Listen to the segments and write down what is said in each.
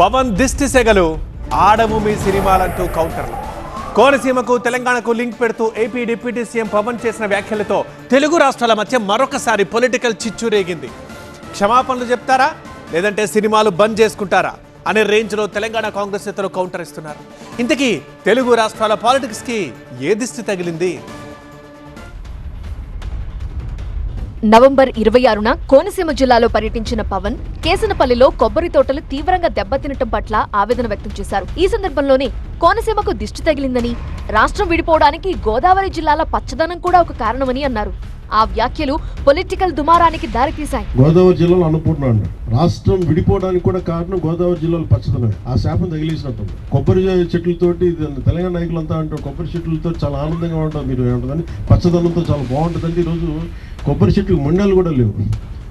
పవన్ దిష్టి సెగలు ఆడము మీ సినిమాలంటూ కౌంటర్లు. కోనసీమకు తెలంగాణకు లింక్ పెడుతూ ఏపీ డిప్యూటీ సీఎం పవన్ చేసిన వ్యాఖ్యలతో తెలుగు రాష్ట్రాల మధ్య మరొకసారి పొలిటికల్ చిచ్చు రేగింది. క్షమాపణలు చెప్తారా? లేదంటే సినిమాలు బంద్ చేసుకుంటారా? అనే రేంజ్లో తెలంగాణ కాంగ్రెస్ నేతలు కౌంటర్ ఇస్తున్నారు. ఇంతకీ తెలుగు రాష్ట్రాల పాలిటిక్స్కి ఏ దిష్టి తగిలింది? నవంబర్ ఇరవై ఆరున కోనసీమ జిల్లాలో పర్యటించిన పవన్ కేసనపల్లిలో కొబ్బరి తోటలు తీవ్రంగా దెబ్బతినటం పట్ల ఆవేదన వ్యక్తం చేశారు. ఈ సందర్భంలోనే కోనసీమకు దిష్టి తగిలిందని రాష్ట్రం విడిపోవడానికి గోదావరి జిల్లాల పచ్చదనం కూడా ఒక కారణమని అన్నారు. ఆ వ్యాఖ్యలు పొలిటికల్ దుమారానికి దారితీశాయి. గోదావరి జిల్లాలో అనుకుంటున్నాను. రాష్ట్రం విడిపోవడానికి కూడా కారణం గోదావరి జిల్లాలో పచ్చదనం ఆ శాపం తగిలేసినట్టు కొబ్బరి చెట్లతోటి ఇది తెలంగాణ నాయకులంతా అంటారు. కొబ్బరి చెట్లతో చాలా ఆనందంగా ఉంటారు. మీరు ఏమంటుందని పచ్చదనంతో చాలా బాగుంటుందండి ఈరోజు కొబ్బరి చెట్లు మొండాలు కూడా లేవు.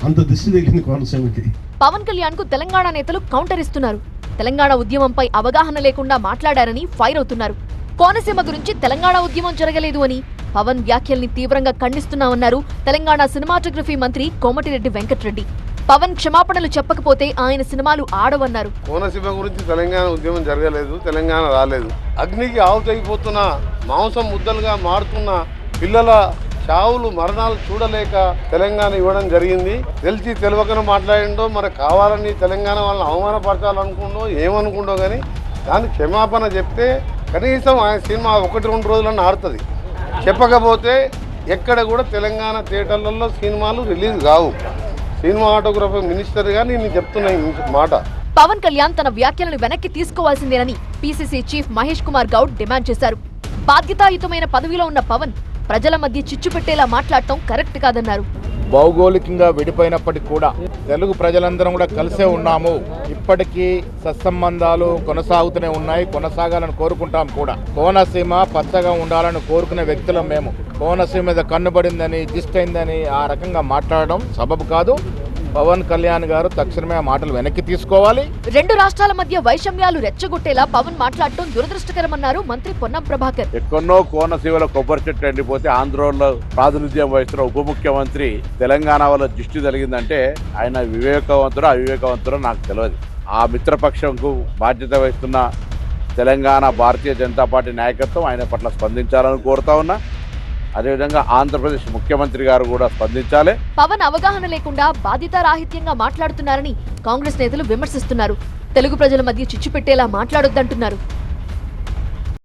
అంత దిష్టి తగిలింది కోనసీమకి. పవన్ కళ్యాణ్కు తెలంగాణ నేతలు కౌంటర్ ఇస్తున్నారు. తెలంగాణ ఉద్యమంపై అవగాహన లేకుండా మాట్లాడారని ఫైర్ అవుతున్నారు. కోనసీమ గురించి తెలంగాణ ఉద్యమం జరగలేదు అని పవన్ వ్యాఖ్యల్ని తీవ్రంగా ఖండిస్తున్నామన్నారు తెలంగాణ సినిమాటోగ్రఫీ మంత్రి కోమటిరెడ్డి వెంకటరెడ్డి. పవన్ క్షమాపణలు చెప్పకపోతే ఆయన సినిమాలు ఆడవన్నారు. కోనసీమ గురించి తెలంగాణ ఉద్యమం జరగలేదు తెలంగాణ రాలేదు. అగ్నికి ఆవుతైపోతున్న మాంసం ముద్దలుగా మారుతున్న పిల్లల చావులు మరణాలు చూడలేక తెలంగాణ ఇవ్వడం జరిగింది. తెలిసి తెలియకన మాట్లాడిండో మరి కావాలని తెలంగాణ వాళ్ళని అవమానపరచాలనుకుండో ఏమనుకుండో కానీ దానికి క్షమాపణ చెప్తే కనీసం ఆయన సినిమా ఒకటి రెండు రోజులన్నా ఆడుతుంది. చెప్పకపోతే ఎక్కడ కూడా తెలంగాణ థియేటర్లలో సినిమాలు రిలీజ్ కావు. సినిమాటోగ్రఫీ మినిస్టర్గా నేను చెప్తున్నా ఈ మాట. పవన్ కళ్యాణ్ తన వ్యాఖ్యలను వెనక్కి తీసుకోవాల్సిందేనని PCC chief Mahesh Kumar Goud demand చేశారు. బాధ్యతాయుతమైన పదవిలో ఉన్న పవన్ ప్రజల మధ్య చిచ్చు పెట్టేలా మాట్లాడటం కరెక్ట్ కాదన్నారు. భౌగోళికంగా విడిపోయినప్పటికీ కూడా తెలుగు ప్రజలందరం కూడా కలిసే ఉన్నాము. ఇప్పటికీ సత్సంబంధాలు కొనసాగుతూనే ఉన్నాయి. కొనసాగాలని కోరుకుంటాం కూడా. కోనసీమ పచ్చగా ఉండాలని కోరుకునే వ్యక్తులం మేము. కోనసీమ మీద కన్నుబడిందని దిష్టైందని ఆ రకంగా మాట్లాడడం సబబు కాదు. పవన్ కళ్యాణ్ గారు తక్షణమే ఆ మాటలు వెనక్కి తీసుకోవాలి. రెండు రాష్ట్రాల మధ్య వైషమ్యాలు రెచ్చగొట్టేలా పవన్ మాట్లాడటం దురదృష్టకరమన్నారు మంత్రి పొన్నం ప్రభాకర్. ఎక్కడో కోనసీమలో కొబ్బరి చెట్టు ఎండిపోతే ఆంధ్రలో ప్రాతినిధ్యం వహిస్తున్న ఉప ముఖ్యమంత్రి తెలంగాణ వల్ల దృష్టి జరిగిందంటే ఆయన వివేకవంతుడు అవివేకవంతుడో నాకు తెలియదు ఆ మిత్రపక్షంకు బాధ్యత వహిస్తున్న తెలంగాణ భారతీయ జనతా పార్టీ నాయకత్వం ఆయన పట్ల స్పందించాలని కోరుతా ఉన్నా. అదేవిధంగా ఆంధ్రప్రదేశ్ ముఖ్యమంత్రి గారు కూడా స్పందించాలి. పవన్ అవగాహన లేకుండా బాధితారాహిత్యంగా మాట్లాడుతున్నారని కాంగ్రెస్ నేతలు విమర్శిస్తున్నారు. తెలుగు ప్రజల మధ్య చిచ్చు పెట్టేలా మాట్లాడొద్దంటున్నారు.